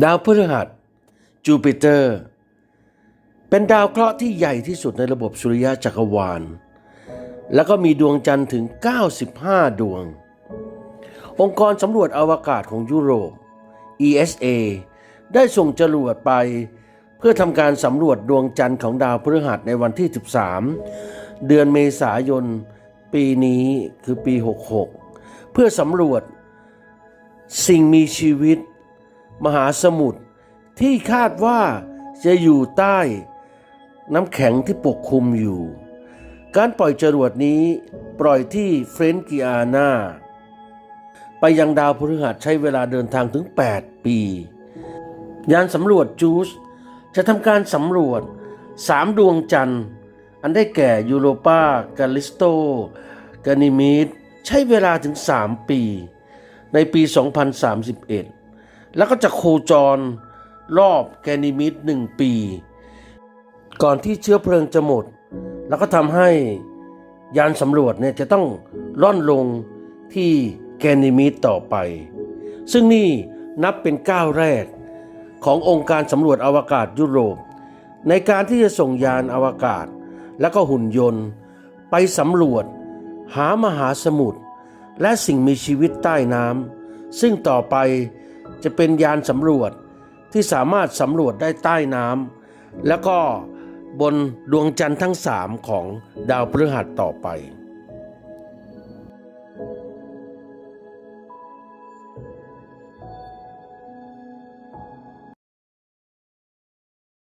ดาวพฤหัส จูปิเตอร์ เป็นดาวเคราะห์ที่ใหญ่ที่สุดในระบบสุริยะจักรวาล แล้วก็มีดวงจันทร์ถึง 95 ดวง องค์กรสำรวจอวกาศของยุโรป ESA ได้ส่งจรวดไปเพื่อทำการสำรวจดวงจันทร์ของดาวพฤหัสในวันที่ 13 เดือนเมษายน ปีนี้คือปี 66 เพื่อสำรวจสิ่งมีชีวิต มหาสมุทรที่คาดว่าจะอยู่ใต้ น้ำแข็งที่ปกคลุมอยู่ การปล่อยจรวดนี้ปล่อยที่เฟรนกิอานาไปยังดาวพฤหัสใช้เวลาเดินทางถึง 8 ปี ยานสำรวจจูสจะทำการสำรวจ3ดวงจันทร์ อันได้แก่ยูโรปากาลิสโตกานิมิดใช้เวลาถึง 3 ปี ในปี 2031 แล้วก็จะโคจรรอบแกนิมิด1ปี ก่อนที่เชื้อเพลิงจะหมด แล้วก็ทำให้ยานสำรวจเนี่ยจะต้องล่อนลงที่แกนิมิดต่อไป ซึ่งนี่นับเป็นก้าวแรกขององค์การสำรวจอวกาศยุโรป ในการที่จะส่งยานอวกาศ และก็หุ่นยนต์ ไปสำรวจ หามหาสมุทรและสิ่งมีชีวิตใต้น้ำซึ่งต่อไป จะเป็นยานสำรวจที่สามารถสำรวจได้ใต้น้ำแล้วก็บนดวงจันทร์ทั้งสามของดาวพฤหัสต่อไป